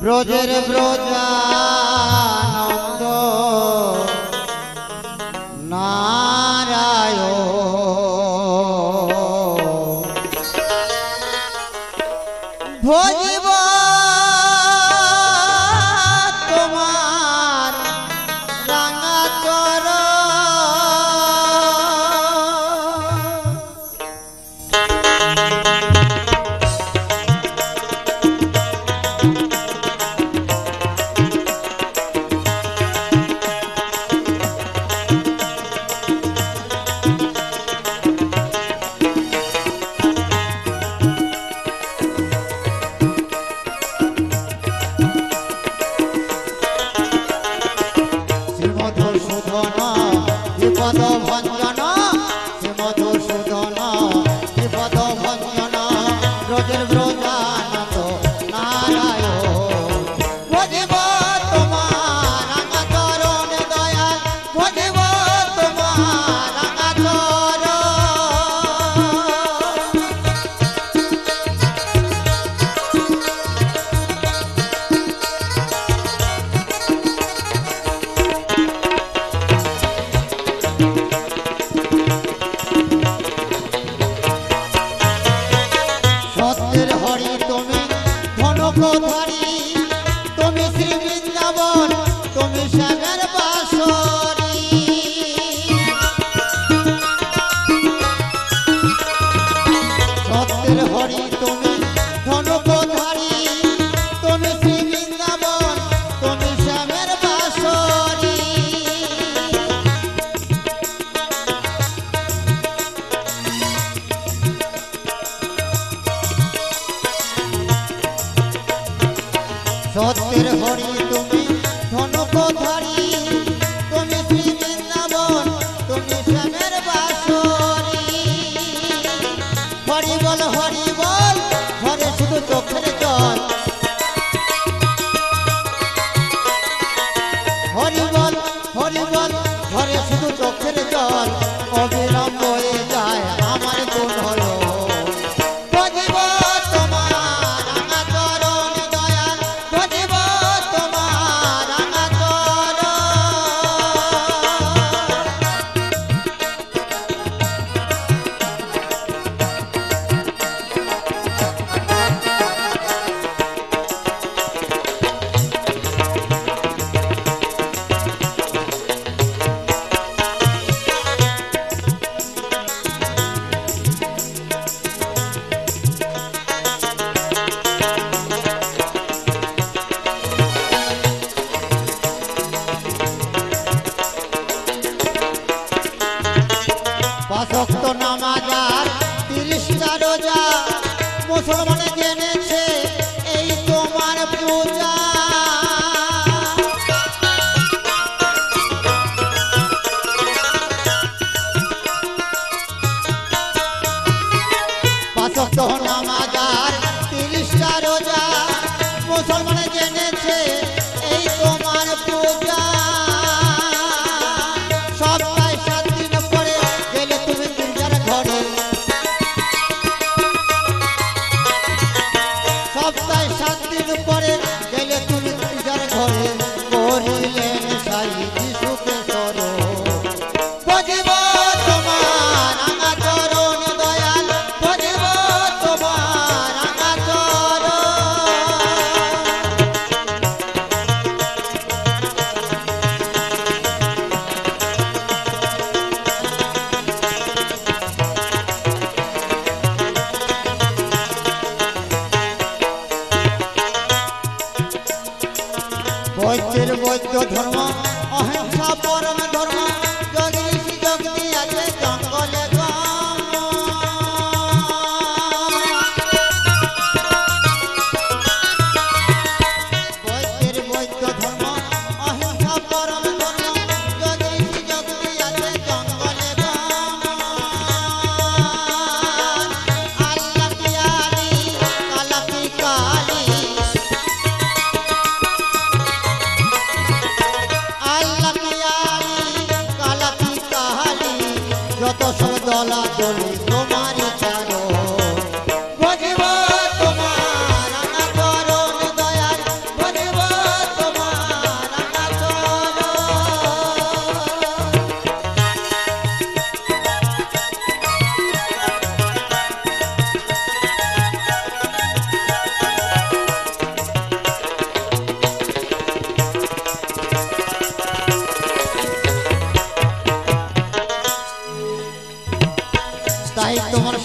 બ્રોજર બ્રોજાનંદો નારાયો. ભોજ কথা শোধ না বিপদ ভঞ্জ ভক্ত ধারী Señor. জেনেছে এই তোমার পূজা। সপ্তাহে সাত দিন পরে গেলে তুমি দুর্গার বৈশ্যের বৈদ্য ধর্ম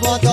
foto